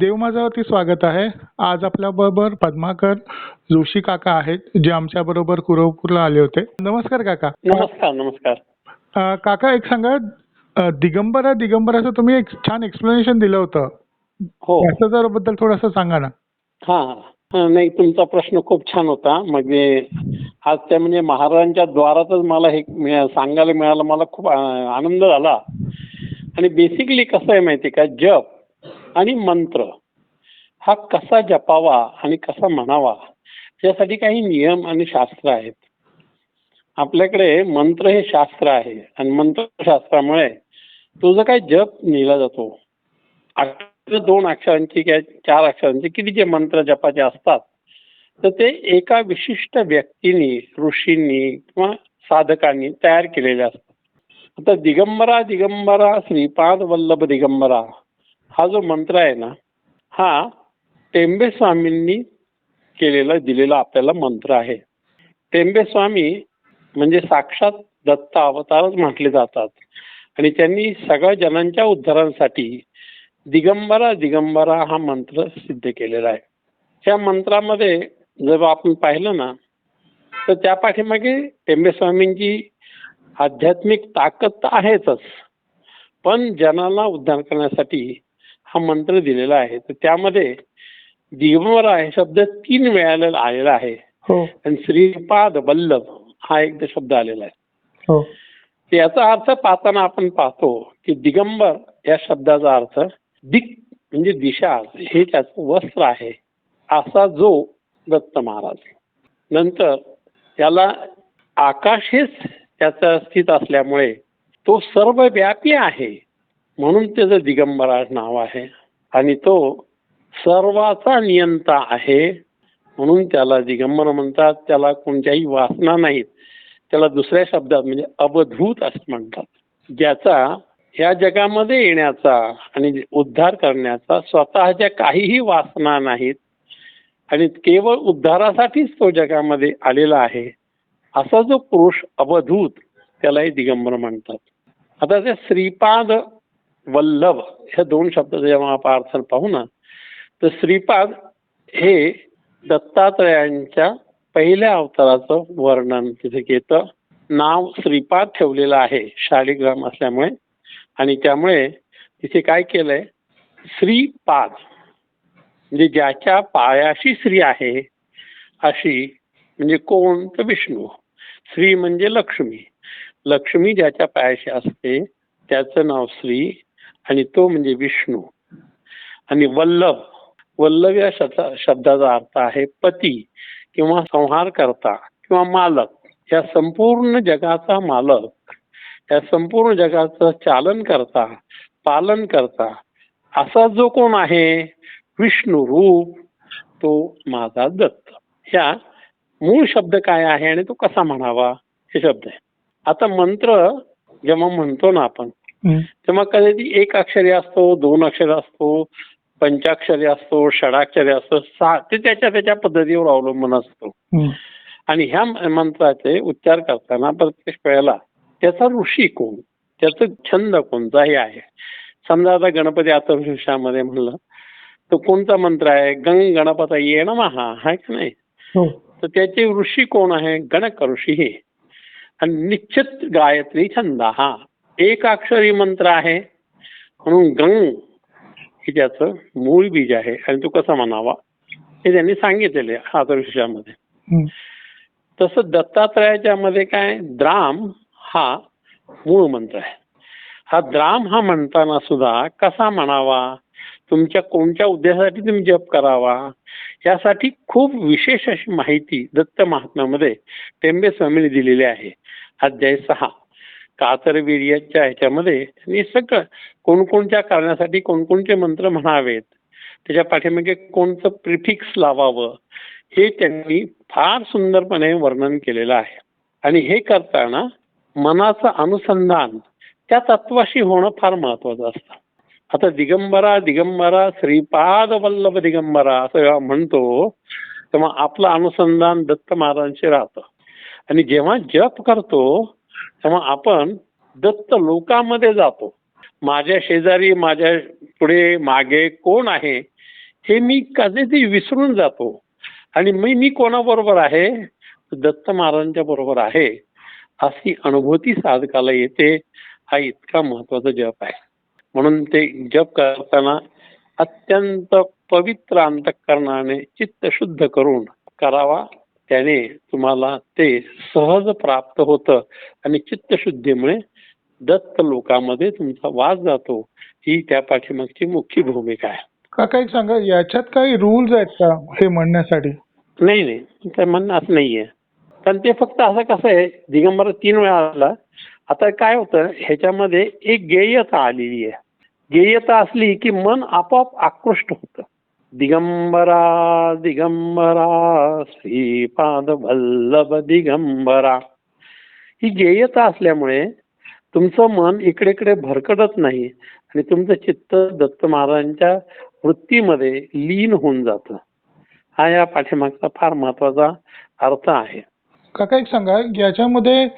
देवमाजावरती स्वागत आहे. आज आपल्या बरोबर पद्माकर जोशी काका आहेत जे आमच्या बरोबर कुरवपूरला आले होते. नमस्कार काका. नमस्कार नमस्कार. अ, काका एक सांगा अ, दिगंबरा दिगंबराचं तुम्ही एक छान एक्सप्लेनेशन दिलं होतं. हो. त्याचं जर बद्दल थोडंसं सांगा ना. हा हा. नाही तुमचा प्रश्न खूप छान होता. म्हणजे आज त्या म्हणजे महाराजांच्या द्वारातच मला हे मिळा- सांगायला मिळालं. मला खूप आ- आनंद झाला. आणि बेसिकली कसं आहे माहिती आहे का? जप आणि मंत्र. हा कसा जपावा आणि कसा म्हणावा त्यासाठी काही नियम आणि शास्त्र आहेत. आपल्याकडे मंत्र हे शास्त्र आहे आणि मंत्रशास्त्रामुळे तो जो काही जप लिहिला जातो. दोन अक्षरांची किंवा चार अक्षरांची किती जे मंत्र जपाचे असतात तर ते एका विशिष्ट व्यक्तीनी ऋषींनी किंवा साधकांनी तयार केलेले असतात. आता दिगंबरा दिगंबरा श्रीपाद वल्लभ दिगंबरा. हा जो मंत्र आहे ना हा टेंबे स्वामींनी केलेला दिलेला आपल्याला मंत्र आहे. टेंबे स्वामी म्हणजे साक्षात दत्त अवतारच म्हटले जातात. आणि त्यांनी सगळ्या जनांच्या उद्धारांसाठी दिगंबरा दिगंबरा हा मंत्र सिद्ध केलेला आहे. त्या मंत्रामध्ये जर आपण पाहिलं ना तर त्या पाठीमागे टेंबे स्वामींची आध्यात्मिक ताकद तर आहेतच पण जनाला उद्धार करण्यासाठी हा मंत्र दिलेला आहे. तर त्यामध्ये दिगंबरा हे शब्द तीन वेळाला आलेला आहे. हो. आणि श्रीपाद वल्लभ हा एकदा शब्द आलेला आहे. हो. याचा अर्थ पाहताना आपण पाहतो की दिगंबर या शब्दाचा अर्थ दिक म्हणजे दिशा हे त्याचं वस्त्र आहे. असा जो दत्त महाराज. नंतर त्याला आकाश हेच त्याचं स्थित असल्यामुळे तो सर्वव्यापी आहे. म्हणून त्याचं दिगंबरा नाव आहे. आणि तो सर्वाचा नियंता आहे. म्हणून त्याला दिगंबर म्हणतात. त्याला कोणत्याही वासना नाहीत. त्याला दुसऱ्या शब्दात म्हणजे अवधूत असं म्हणतात. ज्याचा या जगामध्ये येण्याचा आणि उद्धार करण्याचा स्वतःच्या काहीही वासना नाहीत. आणि केवळ उद्धारासाठीच तो जगामध्ये आलेला आहे. असा जो पुरुष अवधूत त्यालाही दिगंबर म्हणतात. आता ते श्रीपाद वल्लभ ह्या दोन शब्दाचा जेव्हा आपण अर्थ पाहू ना तर श्रीपाद हे दत्तात्रयांच्या पहिल्या अवताराचं वर्णन. तिथे येतं नाव श्रीपाद ठेवलेलं आहे शालिग्राम असल्यामुळे. आणि त्यामुळे तिथे काय केलंय? श्रीपाद. म्हणजे ज्याच्या पायाशी श्री आहे अशी म्हणजे कोण? तर विष्णू. श्री म्हणजे लक्ष्मी. लक्ष्मी ज्याच्या पायाशी असते त्याचं नाव श्री आणि तो म्हणजे विष्णू. आणि वल्लभ वल्लभ या शब्दा शब्दाचा अर्थ आहे पती किंवा संहार करता किंवा मालक. या संपूर्ण जगाचा मालक या संपूर्ण जगाचं चालन करता पालन करता असा जो कोण आहे विष्णू रूप तो माझा दत्त. ह्या मूळ शब्द काय आहे आणि तो कसा म्हणावा? हे शब्द आहे. आता मंत्र जेव्हा म्हणतो ना आपण हं. तेव्हा कधी एक अक्षरी असतो दोन अक्षर असतो पंचाक्षरी असतो षडाक्षरी असतो सहा ते त्याच्या त्याच्या पद्धतीवर अवलंबून असतो. आणि ह्या मंत्राचे उच्चार करताना प्रत्येक वेळेला त्याचा ऋषी कोण? त्याचं छंद कोणताही आहे. समजा आता गणपती अथर्वशीर्षामध्ये म्हणलं तर कोणता मंत्र आहे? गंग गणपत ये महा आहे का नाही? हो. तर त्याचे ऋषी कोण आहे? गणक ऋषी हे आणि निश्चित गायत्री छंद हा. एक अक्षरी मंत्र आहे. म्हणून गंग हे त्याचं मूळ बीज आहे. आणि तो कसा म्हणावा? हे त्यांनी सांगितलेले हं. तसं दत्तात्रयाच्या मध्ये काय? द्राम हा मूळ मंत्र आहे. हा द्राम हा म्हणताना सुद्धा कसा म्हणावा? तुमच्या कोणत्या उद्देशासाठी तुम्ही जप करावा? यासाठी खूप विशेष अशी माहिती दत्त महात्म्यामध्ये टेंबे स्वामींनी दिलेली आहे. अध्याय सहा. कातरवीर्याच्या ह्याच्यामध्ये हे सगळं कोणकोणत्या कारणासाठी कोणकोणते मंत्र म्हणावेत त्याच्या पाठीमागे कोणतं प्रिफिक्स लावावं हे त्यांनी फार सुंदरपणे वर्णन केलेलं आहे. आणि हे करताना मनाचं अनुसंधान त्या तत्वाशी होणं फार महत्वाचं असतं. आता दिगंबरा दिगंबरा श्रीपाद वल्लभ दिगंबरा असं जेव्हा म्हणतो तेव्हा आपलं अनुसंधान दत्त महाराजांशी राहतं. आणि जेव्हा जप करतो तेव्हा आपण दत्त लोकामध्ये जातो. माझ्या शेजारी माझ्या पुढे मागे कोण आहे हे मी कधीतरी विसरून जातो. आणि मी मी कोणाबरोबर आहे? दत्त महाराजांच्या बरोबर आहे. अशी अनुभूती साधकाला येते. हा इतका महत्त्वाचा जप आहे. म्हणून ते जप करताना अत्यंत पवित्र अंतकरणाने चित्त शुद्ध करून करावा. त्याने तुम्हाला ते सहज प्राप्त होतं आणि चित्तशुद्धीमुळे दत्त लोकामध्ये तुमचा वास जातो. ही त्या पाठीमागची मुख्य भूमिका आहे. काका एक सांगा याच्यात काही रुल्स आहेत का हे म्हणण्यासाठी? नाही नाही. काय म्हणणं असं नाहीये. पण ते फक्त असं कसं आहे दिगंबर तीन वेळा आला. आता काय होतं ह्याच्यामध्ये एक गेयता आलेली आहे. गेयता असली की मन आपोआप आकृष्ट होतं. दिगंबरा दिगंबरा श्रीपाद वल्लभ दिगंबरा. ही गेयता असल्यामुळे तुमचं मन इकडे इकडे भरकटत नाही आणि तुमचं चित्त दत्त महाराजांच्या वृत्तीमध्ये लीन होऊन जातं. हा या पाठीमागचा फार महत्त्वाचा अर्थ आहे. काका एक सांगा याच्यामध्ये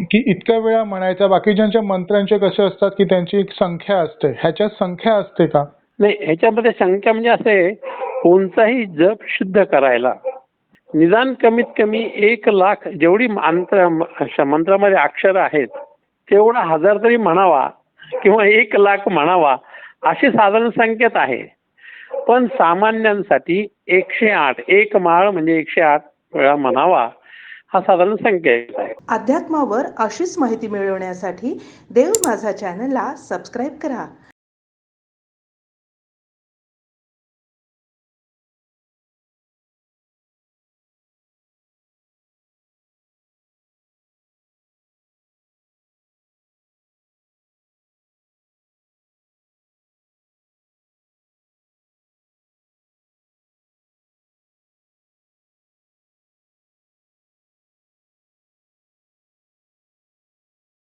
की इतक्या वेळा म्हणायचा बाकीच्यांच्या मंत्र्यांचे कसे असतात की त्यांची एक संख्या असते? ह्याच्यात संख्या असते का? नाही ह्याच्यामध्ये शंका म्हणजे असे कोणताही जप शुद्ध करायला. निदान कमीत कमी एक लाख जेवढी मंत्र मंत्रामध्ये अक्षर आहेत तेवढा हजार तरी म्हणावा किंवा एक लाख म्हणावा अशी साधारण संकेत आहे. पण सामान्यांसाठी एकशे आठ एक माळ म्हणजे एकशे आठ वेळा म्हणावा हा साधारण संकेत आहे. अध्यात्मावर अशीच माहिती मिळवण्यासाठी देव माझा चॅनलला सबस्क्राईब करा.